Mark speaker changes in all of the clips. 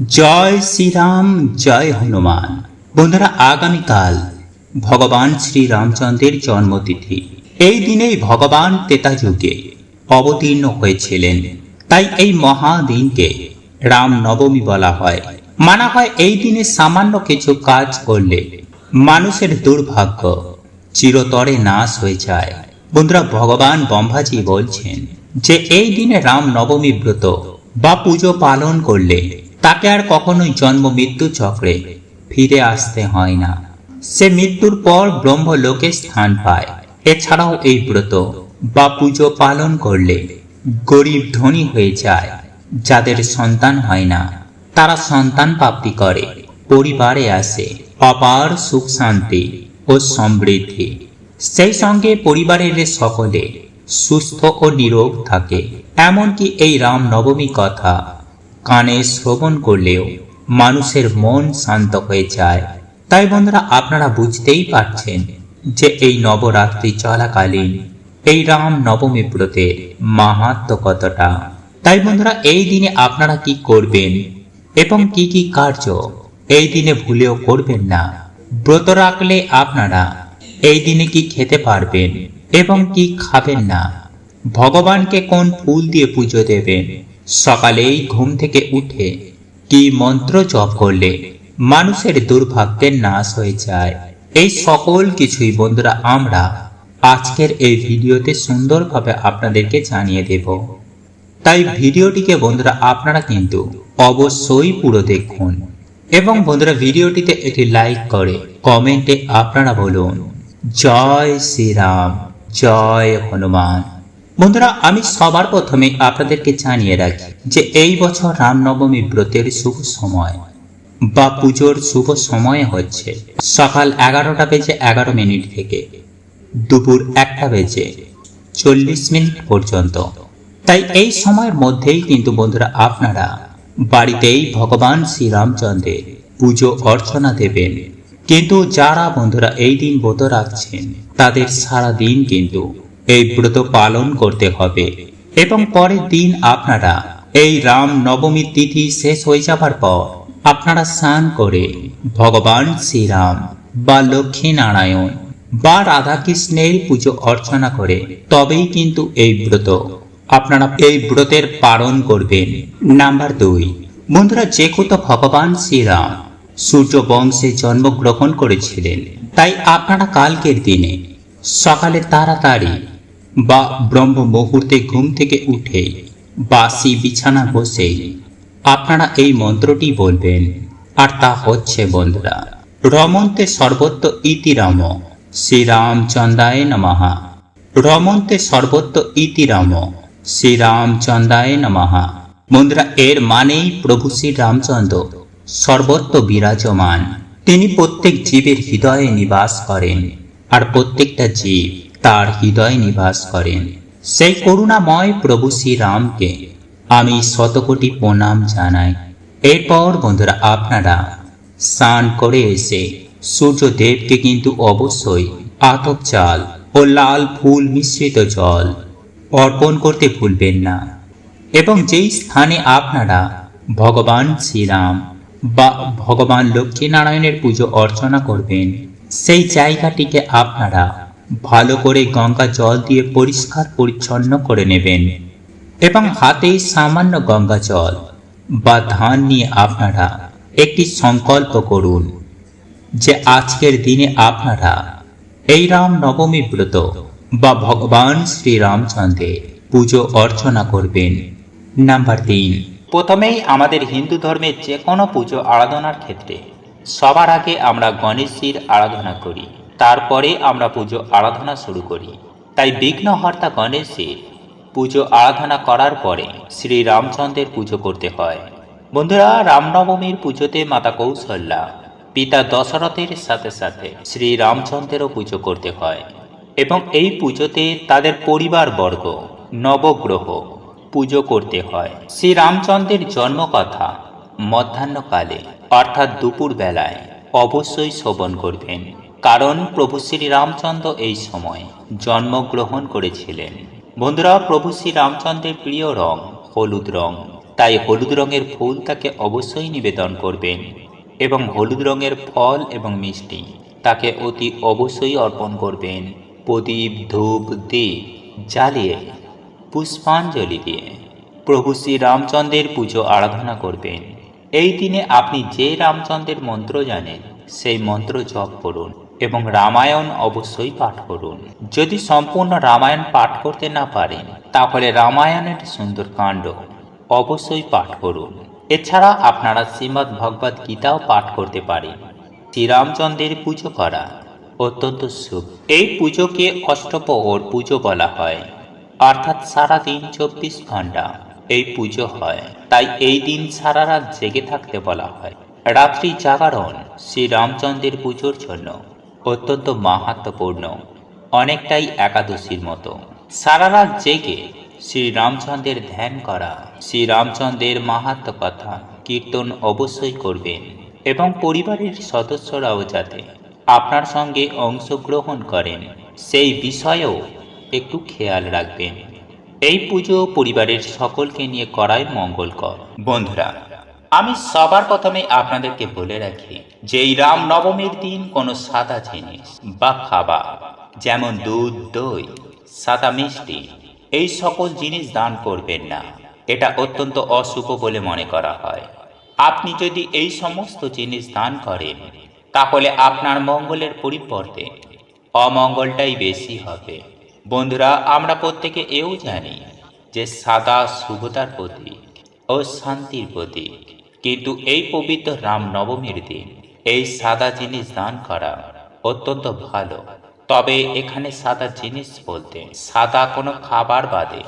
Speaker 1: জয় শ্রীরাম, জয় হনুমান। বন্ধুরা, আগামীকাল ভগবান শ্রী রামচন্দ্রের জন্মতিথি। এই দিনেই ভগবান তেতা যুগে অবতীর্ণ হয়েছিলেন। তাই এই মহাদিনকে রাম বলা হয়। মানা হয় এই দিনে সামান্য কিছু কাজ করলে মানুষের দুর্ভাগ্য চিরতরে নাশ হয়ে যায়। বন্ধুরা, ভগবান ব্রহ্মাজি বলছেন যে, এই দিনে রাম নবমী ব্রত বা পুজো পালন করলে তাকে আর কখনোই জন্ম মৃত্যু চক্রে ফিরে আসতে হয় না। সে মৃত্যুর পর ব্রহ্মলোকে স্থান পায়। এছাড়াও এই ব্রত বা পুজো পালন করলে গরিব ধনী হয়ে যায়, যাদের সন্তান হয় না। তারা সন্তান প্রাপ্তি করে, পরিবারে আসে, অপার সুখ শান্তি ও সমৃদ্ধি। সেই সঙ্গে পরিবারের সকলে সুস্থ ও নিরোগ থাকে। এমনকি এই রাম নবমী কথা কানে শ্রবণ করলেও মানুষের মন শান্ত হয়ে যায়। তাই বন্ধুরা, আপনারা বুঝতেই পারছেন যে এই নবরাত্রি চলাকালীন এই রাম নবমী ব্রতের মাহাত্ম কতটা। তাই বন্ধুরা, এই দিনে আপনারা কি করবেন এবং কি কি কার্য এই দিনে ভুলেও করবেন না। ব্রত রাখলে আপনারা এই দিনে কি খেতে পারবেন এবং কি খাবেন না? ভগবানকে কোন ফুল দিয়ে পুজো দেবেন? সকালেই ঘুম থেকে উঠে কি মন্ত্র জপ করলে মানুষের দুর্ভাগ্যের নাশ হয়ে যায়। এই সকল কিছুই বন্ধুরা আমরা আজকের এই ভিডিওতে সুন্দরভাবে আপনাদেরকে জানিয়ে দেব। তাই ভিডিওটিকে বন্ধুরা আপনারা কিন্তু অবশ্যই পুরো দেখুন এবং বন্ধুরা ভিডিওটিতে একটি লাইক করে, কমেন্টে আপনারা বলুন, জয় শ্রীরাম, জয় হনুমান। বন্ধুরা, আমি সবার প্রথমে আপনাদেরকে জানিয়ে রাখি যে এই বছর রামনবমী ব্রতের শুভ সময় বা পুজোর শুভ সময় হচ্ছে সকাল এগারোটা বেজে এগারো মিনিট থেকে দুপুর একটা বেজে চল্লিশ মিনিট পর্যন্ত। তাই এই সময়ের মধ্যেই কিন্তু বন্ধুরা, আপনারা বাড়িতেই ভগবান শ্রীরামচন্দ্রের পুজো অর্চনা দেবেন। কিন্তু যারা বন্ধুরা এই দিন ব্রত রাখছেন, তাদের সারা দিন কিন্তু এই ব্রত পালন করতে হবে। এবং পরের দিন আপনারা এই রাম নবমী তিথি শেষ হয়ে যাবার পর আপনারা স্নান করে ভগবান শ্রীরাম বা লক্ষ্মী নারায়ণ বা রাধাকৃষ্ণের পুজো অর্চনা করে তবেই কিন্তু এই ব্রত আপনারা এই ব্রতের পালন করবেন। নাম্বার দুই, বন্ধুরা যে কত ভগবান শ্রীরাম সূর্য বংশে জন্মগ্রহণ করেছিলেন, তাই আপনারা কালকের দিনে সকালে তাড়াতাড়ি বা ব্রহ্ম মুহূর্তে ঘুম থেকে উঠে বাসি বিছানা বসে, আপনারা এই মন্ত্রটি বলবেন। আর তা হচ্ছে, বন্ধুরা, রমন্তে সর্বত্র ইতি রাম, শ্রীরামচন্দ্রায় নমহা রমন্তে সর্বত্র ইতি রাম, শ্রীরামচন্দ্রায় নমহা বন্ধুরা, এর মানেই প্রভু শ্রী রামচন্দ্র সর্বত্র বিরাজমান। তিনি প্রত্যেক জীবের হৃদয়ে নিবাস করেন। আর প্রত্যেকটা জীব তার হৃদয়ে নিবাস করেন। সেই করুণাময় প্রভু শ্রীরামকে আমি শতকোটি প্রণাম জানাই। এরপর বন্ধুরা, আপনারা স্নান করে এসে সূর্যদেবকে কিন্তু অবশ্যই আতপ চাল ও লাল ফুল মিশ্রিত জল অর্পণ করতে ভুলবেন না। এবং যেই স্থানে আপনারা ভগবান শ্রীরাম বা ভগবান লক্ষ্মীনারায়ণের পুজো অর্চনা করবেন, সেই জায়গাটিকে আপনারা ভালো করে গঙ্গা জল দিয়ে পরিষ্কার পরিচ্ছন্ন করে নেবেন এবং হাতে সামান্য গঙ্গা জল বা ধান নিয়ে আপনারা একটি সংকল্প করুন যে আজকের দিনে আপনারা এই রাম নবমী ব্রত বা ভগবান শ্রী রামচন্দ্রের পুজো অর্চনা করবেন। নাম্বার তিন। প্রথমেই আমাদের হিন্দু ধর্মের যে কোনো পুজো আরাধনার ক্ষেত্রে সবার আগে আমরা গণেশজির আরাধনা করি। তারপরে আমরা পুজো আরাধনা শুরু করি। তাই বিঘ্নহর্তা গণেশজির পুজো আরাধনা করার পরে শ্রী রামচন্দ্রের পুজো করতে হয়। বন্ধুরা, রামনবমীর পুজোতে মাতা কৌশল্যা, পিতা দশরথের সাথে সাথে শ্রী রামচন্দ্রেরও পুজো করতে হয় এবং এই পুজোতে তাদের পরিবারবর্গ, নবগ্রহ পুজো করতে হয়। শ্রী রামচন্দ্রের জন্মকথা মধ্যাহ্নকালে, অর্থাৎ দুপুর বেলায় অবশ্যই শ্রবণ করবেন। কারণ প্রভু শ্রী রামচন্দ্র এই সময় জন্মগ্রহণ করেছিলেন। বন্ধুরা, প্রভু শ্রীরামচন্দ্রের প্রিয় রং হলুদ রং। তাই হলুদ রঙের ফুল তাকে অবশ্যই নিবেদন করবেন এবং হলুদ রঙের ফল এবং মিষ্টি তাকে অতি অবশ্যই অর্পণ করবেন। প্রদীপ, ধূপ, দীপ জ্বালিয়ে, পুষ্পাঞ্জলি দিয়ে প্রভু শ্রী রামচন্দ্রের পুজো আরাধনা করবেন। এই দিনে আপনি যে রামচন্দ্রের মন্ত্র জানেন, সেই মন্ত্র জপ করুন। এবং রামায়ণ অবশ্যই পাঠ করুন। যদি সম্পূর্ণ রামায়ণ পাঠ করতে না পারেন, তাহলে রামায়ণের সুন্দর কাণ্ড অবশ্যই পাঠ করুন। এছাড়া আপনারা শ্রীমদ্ ভগবত গীতাও পাঠ করতে পারেন। শ্রীরামচন্দ্রের পুজো করা অত্যন্ত শুভ। এই পুজোকে অষ্টপ্রহর পুজো বলা হয়, অর্থাৎ সারাদিন চব্বিশ ঘণ্টা এই পুজো হয়। তাই এই দিন সারা রাত জেগে থাকতে বলা হয়। রাত্রি জাগরণ শ্রীরামচন্দ্রের পুজোর জন্য। অত্যন্ত মাহাত্মপূর্ণ অনেকটাই একাদশীর মতো। সারা রাত জেগে শ্রীরামচন্দ্রের ধ্যান করা, শ্রীরামচন্দ্রের মাহাত্ম কথা কীর্তন অবশ্যই করবেন এবং পরিবারের সদস্যরাও যাতে আপনার সঙ্গে অংশগ্রহণ করেন, সেই বিষয়েও একটু খেয়াল রাখবেন। এই পুজো পরিবারের সকলকে নিয়ে করাই মঙ্গলকর। বন্ধুরা আমি সবার প্রথমে আপনাদেরকে বলে রাখি যে এই রামনবমীর দিন কোনো সাদা জিনিস বা খাবার, যেমন দুধ, দই, সাদা মিষ্টি, এই সকল জিনিস দান করবেন না। এটা অত্যন্ত অশুভ বলে মনে করা হয়। আপনি যদি এই সমস্ত জিনিস দান করেন, তাহলে আপনার মঙ্গলের পরিবর্তে অমঙ্গলটাই বেশি হবে। বন্ধুরা, আমরা প্রত্যেকে এও জানি যে সাদা শুভতার প্রতীক ও শান্তির প্রতীক। কিন্তু এই পবিত্র রাম নবমীর দিন, এই সাদা জিনিস দান করা অত্যন্ত ভালো। তবে এখানে সাদা জিনিস বলতে, সাদা কোনো খাবার বাদে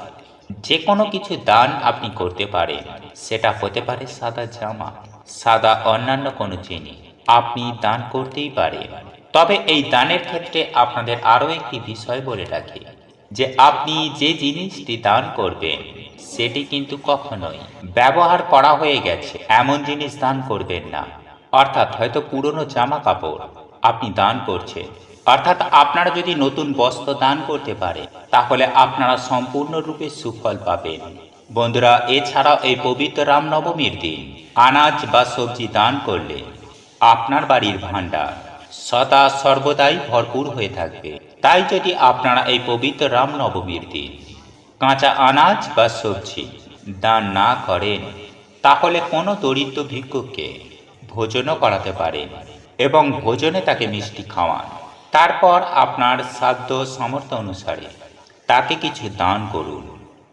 Speaker 1: যে কোনো কিছু দান আপনি করতে পারেন। সেটা হতে পারে সাদা জামা, সাদা অন্যান্য কোনো জিনিস আপনি দান করতেই পারেন। তবে এই দানের ক্ষেত্রে আপনাদের আরও একটি বিষয় বলে রাখি যে আপনি যে জিনিসটি দান করবেন সেটি কিন্তু কখনোই। ব্যবহার করা হয়ে গেছে, এমন জিনিস দান করবেন না। অর্থাৎ হয়তো পুরনো জামা কাপড় আপনি দান করছেন। অর্থাৎ আপনারা যদি নতুন বস্ত্র দান করতে পারে, তাহলে আপনারা সম্পূর্ণরূপে সুফল পাবেন। বন্ধুরা, এছাড়াও এই পবিত্র রামনবমীর দিন আনাজ বা সবজি দান করলে আপনার বাড়ির ভাণ্ডার সদা সর্বদাই ভরপুর হয়ে থাকবে। তাই যদি আপনারা এই পবিত্র রামনবমীর দিন কাঁচা আনাজ বা সবজি দান না করেন, তাহলে কোনো দরিদ্র ভিক্ষুককে ভোজনও করাতে পারেন এবং ভোজনে তাকে মিষ্টি খাওয়ান। তারপর আপনার সাধ্য সামর্থ্য অনুসারে তাকে কিছু দান করুন।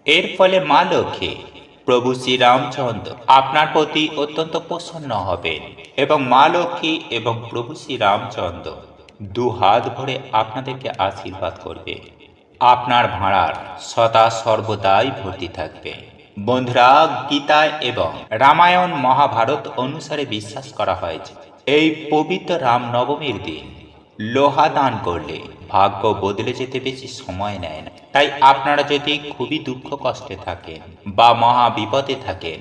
Speaker 1: এর ফলে মা লক্ষ্মী, প্রভু শ্রীরামচন্দ্র আপনার প্রতি অত্যন্ত প্রসন্ন হবেন এবং মা লক্ষ্মী এবং প্রভু শ্রীরামচন্দ্র দু হাত ভরে আপনাদেরকে আশীর্বাদ করবে। আপনার ভাঁড়ার সদা সর্বদাই ভর্তি থাকবে। বন্ধুরা গীতায় এবং রামায়ণ মহাভারত অনুসারে বিশ্বাস করা হয়েছে এই পবিত্র রামনবমীর দিন লোহা দান করলে ভাগ্য বদলে যেতে বেশি সময় নেয় না। তাই আপনারা যদি খুবই দুঃখ কষ্টে থাকেন বা মহা বিপদে থাকেন,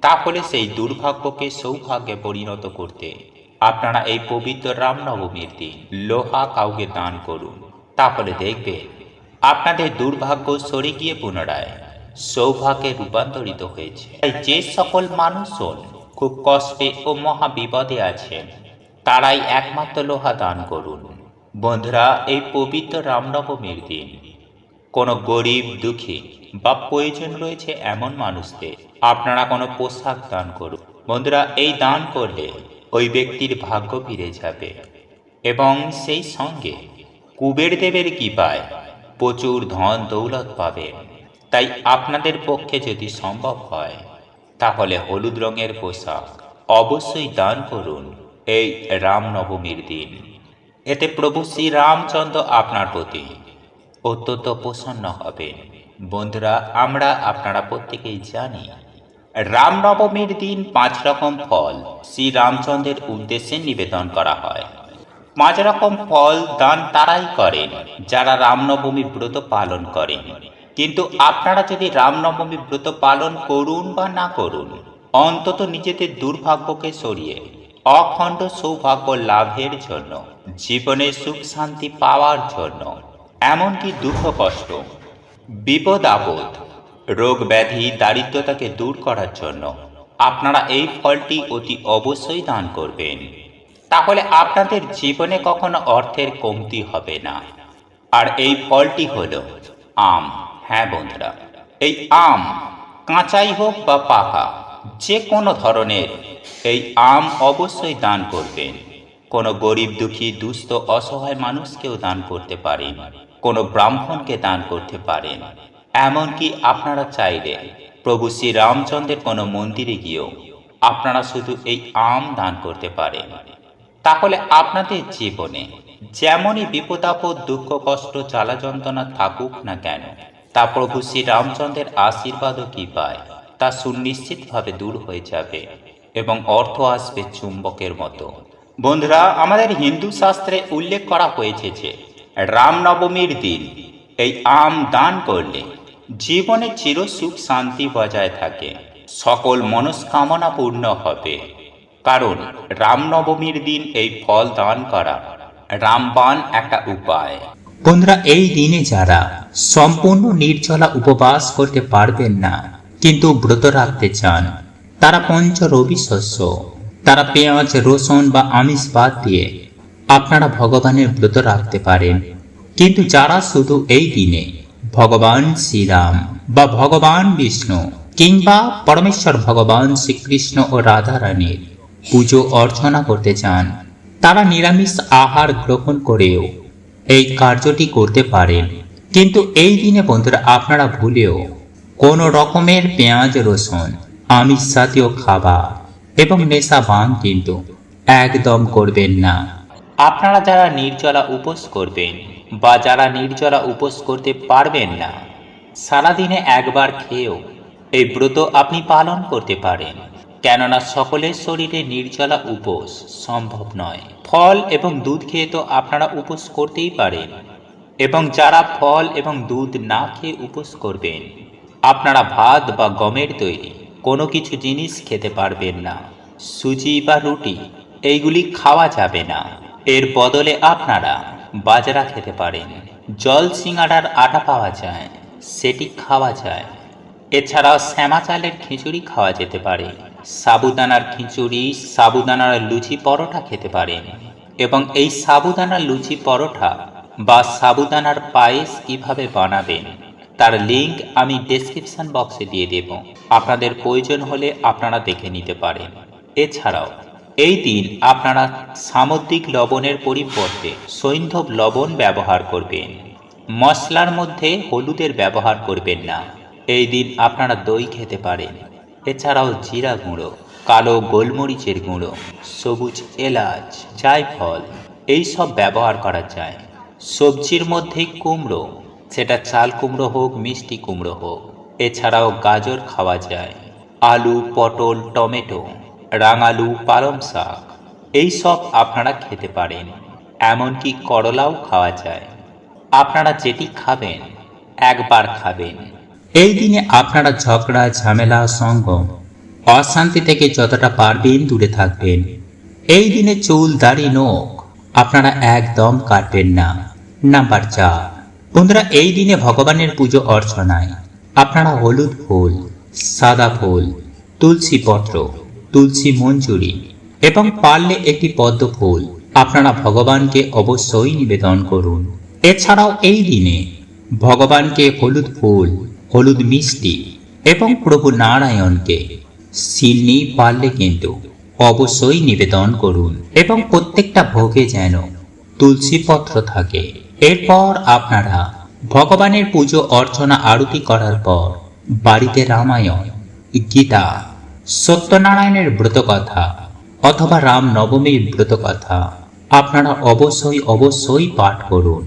Speaker 1: তাহলে সেই দুর্ভাগ্যকে সৌভাগ্যে পরিণত করতে আপনারা এই পবিত্র রামনবমীর দিন লোহা কাউকে দান করুন। তাহলে দেখবেন আপনাদের দুর্ভাগ্য সরে গিয়ে পুনরায় সৌভাগ্যে রূপান্তরিত হয়েছে। তাই যে সকল মানুষজন খুব কষ্টে ও মহা বিপদে আছেন, তারাই একমাত্র লোহা দান করুন। বন্ধুরা, এই পবিত্র রামনবমীর দিন কোনো গরিব, দুঃখী বা প্রয়োজন রয়েছে এমন মানুষদের আপনারা কোনো পোশাক দান করুন। বন্ধুরা, এই দান করলে ওই ব্যক্তির ভাগ্য ফিরে যাবে এবং সেই সঙ্গে কুবের দেবের কৃপায় প্রচুর ধন দৌলত পাবেন তাই আপনাদের পক্ষে যদি সম্ভব হয়, তাহলে হলুদ রঙের পোশাক অবশ্যই দান করুন এই রামনবমীর দিন। এতে প্রভু শ্রী রামচন্দ্র আপনার প্রতি অত্যন্ত প্রসন্ন হবেন। বন্ধুরা, আমরা আপনারা প্রত্যেকেই জানি, রামনবমীর দিন পাঁচ রকম ফল শ্রী রামচন্দ্রের উদ্দেশ্যে নিবেদন করা হয়। পাঁচ রকম ফল দান তারাই করেন, যারা রামনবমী ব্রত পালন করেন। কিন্তু আপনারা যদি রামনবমী ব্রত পালন করুন বা না করুন, অন্তত নিজেদের দুর্ভাগ্যকে সরিয়ে, অখণ্ড সৌভাগ্য লাভের জন্য, জীবনে সুখ শান্তি পাওয়ার জন্য, এমনকি দুঃখ কষ্ট, বিপদ আপদ, রোগ ব্যাধি, দারিদ্রতাকে দূর করার জন্য, আপনারা এই ফলটি অতি অবশ্যই দান করবেন। তাহলে আপনাদের জীবনে কখনো অর্থের কমতি হবে না। আর এই ফলটি হল আম। হ্যাঁ বন্ধুরা, এই আম কাঁচাই হোক বা পাকা, যে কোনো ধরনের, এই আম অবশ্যই দান করবেন। কোনো গরিব, দুঃখী, দুস্থ, অসহায় মানুষকেও দান করতে পারেন। কোনো ব্রাহ্মণকে দান করতে পারেন। এমনকি আপনারা চাইলে প্রভু শ্রী রামচন্দ্রের কোনো মন্দিরে গিয়েও আপনারা শুধু এই আম দান করতে পারেন। তাহলে আপনাদের জীবনে যেমনই বিপদ আপদ দুঃখ, কষ্ট জ্বালা যন্ত্রণা থাকুক না কেন, তা প্রভু শ্রী রামচন্দ্রের আশীর্বাদও কি পায়, তা সুনিশ্চিতভাবে দূর হয়ে যাবে এবং অর্থ আসবে চুম্বকের মতো। বন্ধুরা, আমাদের হিন্দু শাস্ত্রে উল্লেখ করা হয়েছে যে, রামনবমীর দিন এই আম দান করলে জীবনে চির সুখ শান্তি বজায় থাকে, সকল মনস্কামনা পূর্ণ হবে। কারণ রামনবমীর দিন এই ফল দান করা রামবান একটা উপায়। বন্ধুরা, এই দিনে যারা সম্পূর্ণ নির্জলা উপবাস করতে পারবেন না, কিন্তু ব্রত রাখতে চান, তারা পঞ্চ রবি শস্য, তারা পেঁয়াজ, রসুন বা আমিষ বাদ দিয়ে আপনারা ভগবানের ব্রত রাখতে পারেন। কিন্তু যারা শুধু এই দিনে ভগবান শ্রীরাম বা ভগবান বিষ্ণু কিংবা পরমেশ্বর ভগবান শ্রীকৃষ্ণ ও রাধা রানীর পুজো অর্চনা করতে চান। তারা নিরামিষ আহার গ্রহণ করেও এই কার্যটি করতে পারেন। কিন্তু এই দিনে বন্ধুরা, আপনারা ভুলেও কোনো রকমের পেঁয়াজ, রসুন, আমিষ জাতীয় খাবার এবং নেশা বান কিন্তু একদম করবেন না। আপনারা যারা নির্জলা উপোস করবেন বা যারা নির্জলা উপোস করতে পারবেন না, সারাদিনে একবার খেয়েও এই ব্রত আপনি পালন করতে পারেন। কেননা সকলের শরীরে নির্জলা উপোস সম্ভব নয়। ফল এবং দুধ খেয়ে তো আপনারা উপোস করতেই পারেন। এবং যারা ফল এবং দুধ না খেয়ে উপোস করবেন, আপনারা ভাত বা গমের তৈরি কোনো কিছু জিনিস খেতে পারবেন না। সুজি বা রুটি, এইগুলি খাওয়া যাবে না। এর বদলে আপনারা বাজরা খেতে পারেন। জল সিঙ্গাড়ার আটা পাওয়া যায়, সেটি খাওয়া যায়। এছাড়াও শ্যামা চালের খিচুড়ি খাওয়া যেতে পারে। সাবুদানার খিচুড়ি, সাবুদানার লুচি পরোটা খেতে পারেন। এবং এই সাবুদানার লুচি পরোটা বা সাবুদানার পায়েস কীভাবে বানাবেন, তার লিংক আমি ডেসক্রিপশন বক্সে দিয়ে দেব। আপনাদের প্রয়োজন হলে আপনারা দেখে নিতে পারেন। এছাড়াও, এই দিন আপনারা সামুদ্রিক লবণের পরিবর্তে সৈন্ধব লবণ ব্যবহার করবেন। মশলার মধ্যে হলুদের ব্যবহার করবেন না। এই দিন আপনারা দই খেতে পারেন। এছাড়াও জিরা গুঁড়ো, কালো গোলমরিচের গুঁড়ো, সবুজ এলাচ, জায়ফল, এই সব ব্যবহার করা যায়। সবজির মধ্যে কুমড়ো, সেটা চাল কুমড়ো হোক, মিষ্টি কুমড়ো হোক, এছাড়াও গাজর খাওয়া যায়। আলু, পটল, টমেটো, রাঙালু, পালং শাক, এই সব আপনারা খেতে পারেন, এমনকি করলাও খাওয়া যায়। আপনারা যেটি খাবেন, একবার খাবেন। এই দিনে আপনারা ঝগড়া, ঝামেলা, সঙ্গম, অশান্তি থেকে যতটা পারবেন দূরে থাকবেন। এই দিনে চুল, দাড়ি, নোখ আপনারা একদম কাটবেন না। নাম্বার চার। বন্ধুরা, এই দিনে ভগবানের পুজো অর্চনায় আপনারা হলুদ ফুল, সাদা ফুল, তুলসী পত্র, তুলসী মঞ্জুরি এবং পারলে একটি পদ্ম ফুল আপনারা ভগবানকে অবশ্যই নিবেদন করুন। এছাড়াও এই দিনে ভগবানকে হলুদ ফুল হলুদ মিষ্টি এবং প্রভু নারায়ণকে সিলনি পারলে কিন্তু অবশ্যই নিবেদন করুন এবং প্রত্যেকটা ভোগে যেন তুলসী পত্র থাকে। এরপর আপনারা ভগবানের পুজো, অর্চনা, আরতি করার পর বাড়িতে রামায়ণ, গীতা, সত্যনারায়ণের ব্রতকথা অথবা রাম নবমীর ব্রতকথা আপনারা অবশ্যই অবশ্যই পাঠ করুন।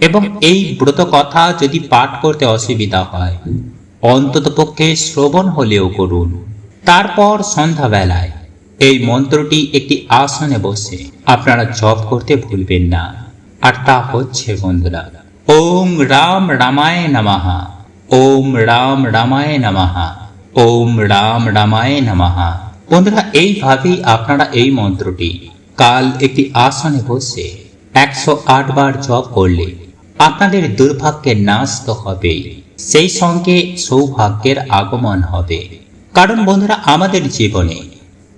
Speaker 1: এবং এই ব্রত কথা যদি পাঠ করতে অসুবিধা হয় অন্ততপক্ষে শ্রবণ হলেও করুন। তারপর সন্ধ্যাবেলায় এই মন্ত্রটি একটি আসনে বসে আপনারা জপ করতে ভুলবেন না। আর তা হচ্ছে বন্ধুরা, ওম রাম রামায় নমঃ, ওম রাম রামায় নমঃ, ওম রাম রামায় নমঃ। বন্ধুরা, এইভাবেই আপনারা এই মন্ত্রটি কাল একটি আসনে বসে একশো আট বার জপ করলে আপনাদের দুর্ভাগ্যের নাশ তো হবেই। সেই সঙ্গে সৌভাগ্যের আগমন হবে। কারণ বন্ধুরা, আমাদের জীবনে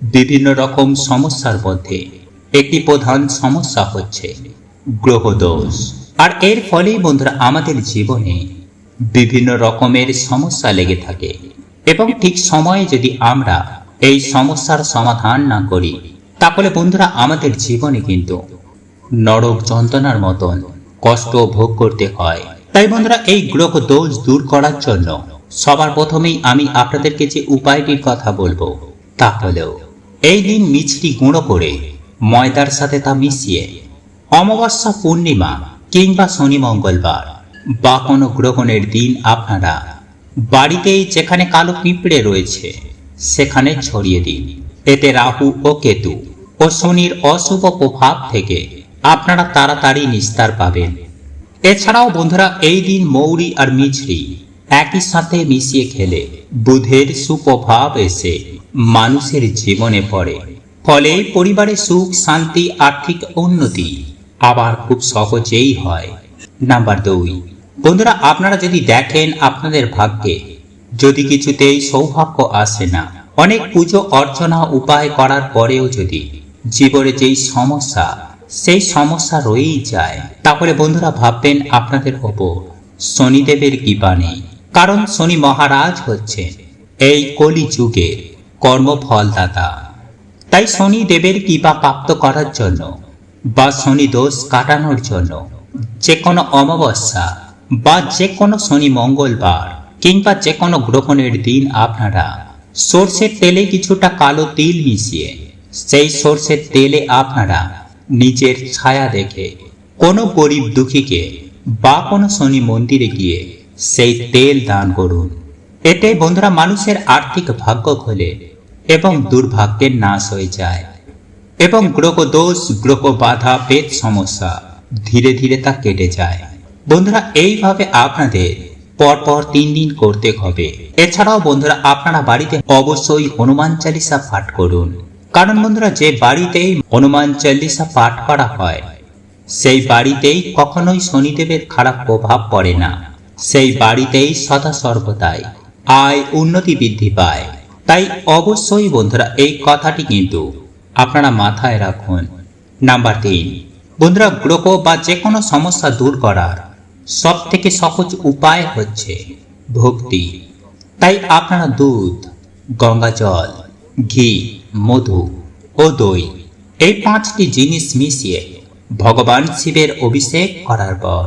Speaker 1: বিভিন্ন রকম সমস্যার মধ্যে একটি প্রধান সমস্যা হচ্ছে গ্রহদোষ। আর এর ফলেই বন্ধুরা, আমাদের জীবনে বিভিন্ন রকমের সমস্যা লেগে থাকে। এবং ঠিক সময়ে যদি আমরা এই সমস্যার সমাধান না করি, তাহলে বন্ধুরা, আমাদের জীবনে কিন্তু নরক যন্ত্রণার মতন কষ্ট ভোগ করতে হয়। তাই বন্ধুরা, এই গ্রহ দোষ দূর করার জন্য সবার প্রথমেই আমি আপনাদেরকে যে উপায়টির কথা বলব তা হলো, এই দিন মিছরি গুঁড়ো করে ময়দার সাথে তা মিশিয়ে অমাবস্যা পূর্ণিমা কিংবা শনি মঙ্গলবার বা কোনো গ্রহণের দিন আপনারা বাড়িতেই যেখানে কালো পিঁপড়ে রয়েছে সেখানে ছড়িয়ে দিন। এতে রাহু ও কেতু ও শনির অশুভ প্রভাব থেকে আপনারা তাড়াতাড়ি নিস্তার পাবেন। এছাড়াও বন্ধুরা, এই দিন মৌরি আর মিছরি একই সাথে মিশিয়ে খেলে বুধের সুপ্রভাব এসে মানুষের জীবনে পড়ে। ফলে পরিবারে সুখ, শান্তি, আর্থিক উন্নতি আবার খুব সহজেই হয়। নাম্বার দুই। বন্ধুরা, আপনারা যদি দেখেন আপনাদের ভাগ্যে যদি কিছুতেই সৌভাগ্য আসে না, অনেক পুজো অর্চনা উপায় করার পরেও যদি জীবনে যেই সমস্যা সেই সমস্যা রয়েই যায়। তাহলে বন্ধুরা ভাববেন আপনাদের ওপর শনিদেবের কৃপা নেই কারণ শনি মহারাজ হচ্ছে এই কলি যুগের কর্মফলদাতা। তাই শনি দেবের কৃপা প্রাপ্ত করার জন্য বা শনি দোষ কাটানোর জন্য যে কোনো অমাবস্যা বা যে কোনো শনি মঙ্গলবার কিংবা যে কোনো গ্রহণের দিন আপনারা সর্ষের তেলে কিছুটা কালো তিল মিশিয়ে সেই সর্ষের তেলে আপনারা নিজের ছায়া দেখে। কোনো গরিব দুঃখীকে বা কোনো শনি মন্দিরে গিয়ে সেই তেল দান করুন। এতে বন্ধুরা মানুষের আর্থিক ভাগ্য খোলে এবং দুর্ভাগ্যের নাশ হয়ে যায়। এবং গ্রহ দোষ গ্রহ বাধা পেট সমস্যা ধীরে ধীরে তা কেটে যায়। বন্ধুরা, এইভাবে আপনাদের পরপর তিন দিন করতে হবে। এছাড়াও বন্ধুরা, আপনারা বাড়িতে অবশ্যই হনুমান চালিসা পাঠ করুন। কারণ বন্ধুরা, যে বাড়িতেই হনুমান চালিসা পাঠ করা হয়, সেই বাড়িতেই কখনোই শনিদেবের খারাপ প্রভাব পড়ে না। সেই বাড়িতেই সদা সর্বদাই আয় উন্নতি বৃদ্ধি পায়। তাই অবশ্যই বন্ধুরা, এই কথাটি কিন্তু আপনারা মাথায় রাখুন। নাম্বার তিন, বন্ধুরা, গ্রহ বা যে কোনো সমস্যা দূর করার সব থেকে সহজ উপায় হচ্ছে ভক্তি। তাই আপনারা দুধ, গঙ্গা জল, ঘি মধু ও দই। এই পাঁচটি জিনিস মিশিয়ে ভগবান শিবের অভিষেক করার পর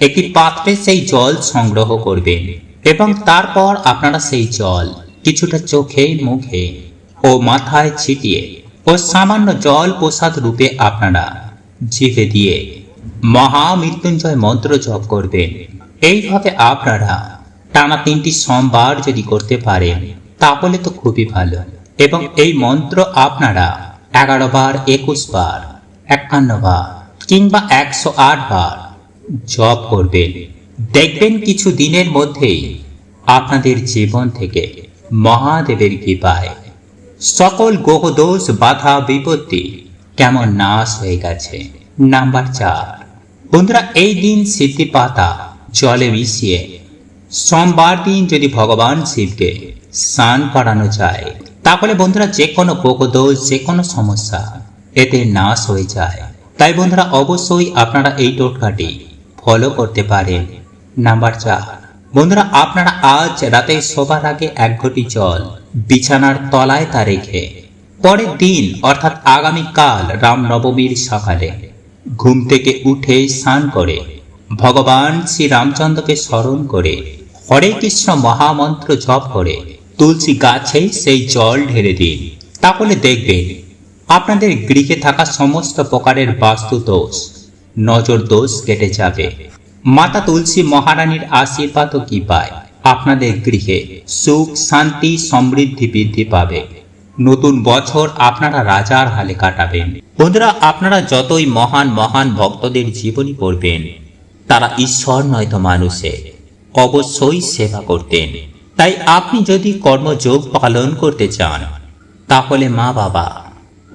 Speaker 1: একটি পাত্রে সেই জল সংগ্রহ করবেন এবং তারপর আপনারা সেই জল কিছুটা চোখে, মুখে ও মাথায় ছিটিয়ে ও সামান্য জল প্রসাদ রূপে আপনারা জিভে দিয়ে মহামৃত্যুঞ্জয় মন্ত্র জপ করবেন। এইভাবে আপনারা টানা তিনটি সোমবার যদি করতে পারেন, তাহলে তো খুবই ভালো। এবং এই মন্ত্র আপনারা এগারো বার, একুশ বার, একান্ন বার কিংবা একশো আট বার জপ করবেন। দেখবেন কিছু দিনের মধ্যেই আপনাদের জীবন থেকে মহাদেবের কৃপায় সকল গ্রহদোষ, বাধা, বিপত্তি কেমন নাশ হয়ে গেছে। নাম্বার চার। বন্ধুরা, এই দিন সিদ্ধি পাতা জলে মিশিয়ে সোমবার দিন যদি ভগবান শিবকে স্নান করানো যায় তাহলে বন্ধুরা যে কোনো গ্রহদোষ যে কোনো সমস্যা এতে নাশ হয়ে যায়। তাই বন্ধুরা অবশ্যই আপনারা এই টোটকাটি ফলো করতে পারেন। নাম্বার চার। বন্ধুরা আপনারা আজ রাতে শোবার আগে এক ঘটি জল বিছানার তলায় তা রেখে পরের দিন, অর্থাৎ আগামীকাল, রামনবমীর সকালে ঘুম থেকে উঠে স্নান করে ভগবান শ্রী রামচন্দ্রকে স্মরণ করে হরে কৃষ্ণ মহামন্ত্র জপ করে তুলসী গাছে সেই জল ঢেলে দিন। তাহলে দেখবেন আপনাদের গৃহে থাকা সমস্ত প্রকারের বাস্তু দোষ, নজর দোষ কেটে যাবে। মাতা তুলসী মহারানীর আশীর্বাদ কি পায়? আপনাদের গৃহে সুখ, শান্তি, সমৃদ্ধি বৃদ্ধি পাবে। নতুন বছর আপনারা রাজার হালে কাটাবেন। বন্ধুরা, আপনারা যতই মহান মহান ভক্তদের জীবনী পড়বেন, তারা ঈশ্বর নয়তো মানুষের। অবশ্যই সেবা করতেন। তাই আপনি যদি কর্মযোগ পালন করতে চান, তাহলে মা বাবা,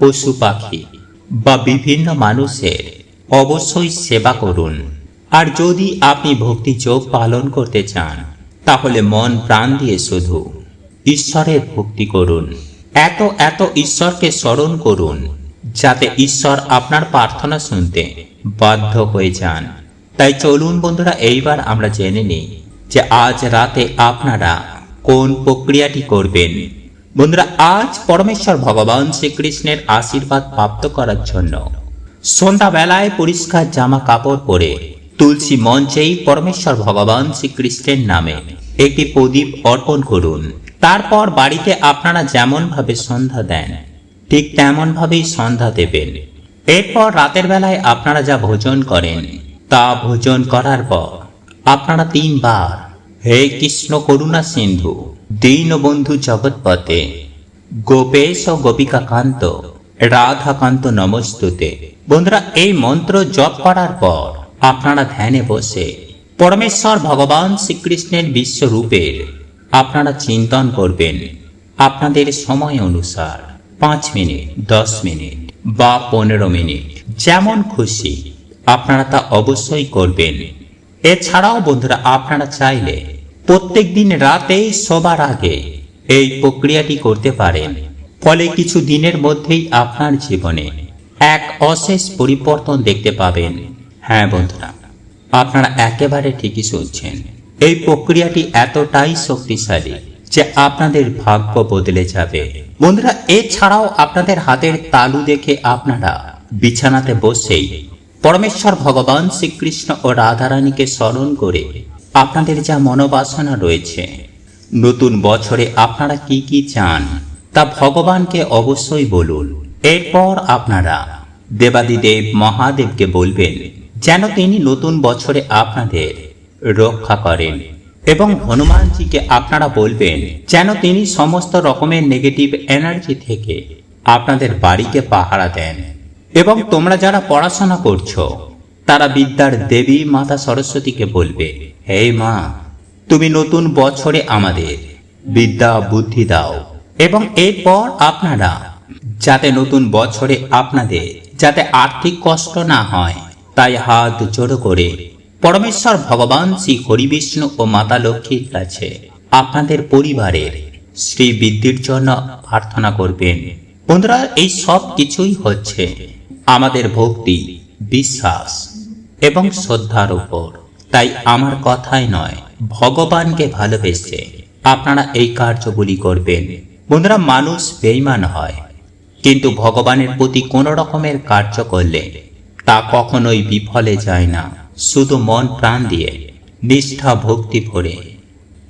Speaker 1: পশু পাখি বা বিভিন্ন মানুষের অবশ্যই সেবা করুন। আর যদি আপনি ভক্তি যোগ পালন করতে চান, তাহলে মন প্রাণ দিয়ে শুধু ঈশ্বরের ভক্তি করুন। এত এত ঈশ্বরকে স্মরণ করুন, যাতে ঈশ্বর আপনার প্রার্থনা শুনতে বাধ্য হয়ে যান। তাই চলুন বন্ধুরা, এইবার আমরা জেনে নিই যে আজ রাতে আপনারা কোন প্রক্রিয়াটি করবেন? বন্ধুরা, আজ পরমেশ্বর ভগবান শ্রীকৃষ্ণের আশীর্বাদ প্রাপ্ত করার জন্য সন্ধ্যাবেলায় পরিষ্কার জামা কাপড় পরে তুলসী মঞ্চেই পরমেশ্বর ভগবান শ্রীকৃষ্ণের নামে একটি প্রদীপ অর্পণ করুন। তারপর বাড়িতে আপনারা যেমন ভাবে সন্ধ্যা দেন, ঠিক তেমন ভাবেই সন্ধ্যা দেবেন। এরপর রাতের বেলায় আপনারা যা ভোজন করেন, তা ভোজন করার পর আপনারা তিনবার হে কৃষ্ণ করুণা সিন্ধু দীনবন্ধু জগৎপতে গোপেশ ও গোপিকা কান্ত রাধাকান্ত নমস্তুতে। বন্ধুরা, এই মন্ত্র জপ করার পর আপনারা ধ্যানে বসে পরমেশ্বর ভগবান শ্রীকৃষ্ণের বিশ্বরূপের আপনারা চিন্তন করবেন। আপনাদের সময় অনুসার পাঁচ মিনিট, দশ মিনিট বা পনেরো মিনিট, যেমন খুশি, আপনারা তা অবশ্যই করবেন। এছাড়াও বন্ধুরা, আপনারা চাইলে প্রত্যেক দিন রাতে সবার আগে এই প্রক্রিয়াটি করতে পারেন। ফলে কিছু দিনের মধ্যেই আপনার জীবনে এক অশেষ পরিবর্তন দেখতে পাবেন। হ্যাঁ বন্ধুরা, আপনারা একেবারে ঠিকই শুনছেন। এই প্রক্রিয়াটি এতটাই শক্তিশালী যে আপনাদের ভাগ্য বদলে যাবে। বন্ধুরা, এছাড়াও আপনাদের হাতের তালু দেখে আপনারা বিছানাতে বসেই পরমেশ্বর ভগবান শ্রীকৃষ্ণ ও রাধারানীকে স্মরণ করে আপনাদের যা মনোবাসনা রয়েছে, নতুন বছরে আপনারা কি কি চান, তা ভগবানকে অবশ্যই বলুন। এরপর আপনারা দেবাদিদেব মহাদেবকে বলবেন, যেন তিনি নতুন বছরে আপনাদের রক্ষা করেন এবং হনুমানজিকে আপনারা বলবেন, যেন তিনি সমস্ত রকমের নেগেটিভ এনার্জি থেকে আপনাদের বাড়িকে পাহারা দেন। এবং তোমরা যারা পড়াশোনা করছ, তারা বিদ্যার দেবী মাতা সরস্বতীকে বলবে হে মা, তুমি নতুন বছরে আমাদের বিদ্যা, বুদ্ধি দাও এবং এরপর আপনারা যাতে নতুন বছরে আপনাদের যাতে আর্থিক কষ্ট না হয়, তাই হাত জোড়ো করে পরমেশ্বর ভগবান শ্রী হরিবিষ্ণু ও মাতা লক্ষ্মীর কাছে আপনাদের পরিবারের শ্রী বৃদ্ধির জন্য প্রার্থনা করবেন। বন্ধুরা, এই সব কিছুই হচ্ছে আমাদের ভক্তি, বিশ্বাস এবং শ্রদ্ধার উপর। তাই আমার কথাই নয়, ভগবানকে ভালোবেসে আপনারা এই কার্যগুলি করবেন। বন্ধুরা, মানুষ বেইমান হয়, কিন্তু ভগবানের প্রতি কোনো রকমের কার্য করলে তা কখনোই বিফলে যায় না। শুধু মন প্রাণ দিয়ে নিষ্ঠা, ভক্তি ভরে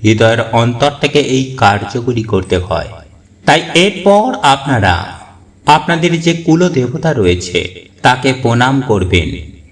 Speaker 1: হৃদয়ের অন্তর থেকে এই কার্যগুলি করতে হয়। তাই এরপর আপনারা আপনাদের যে কুলদেবতা রয়েছে, তাকে প্রণাম করবেন।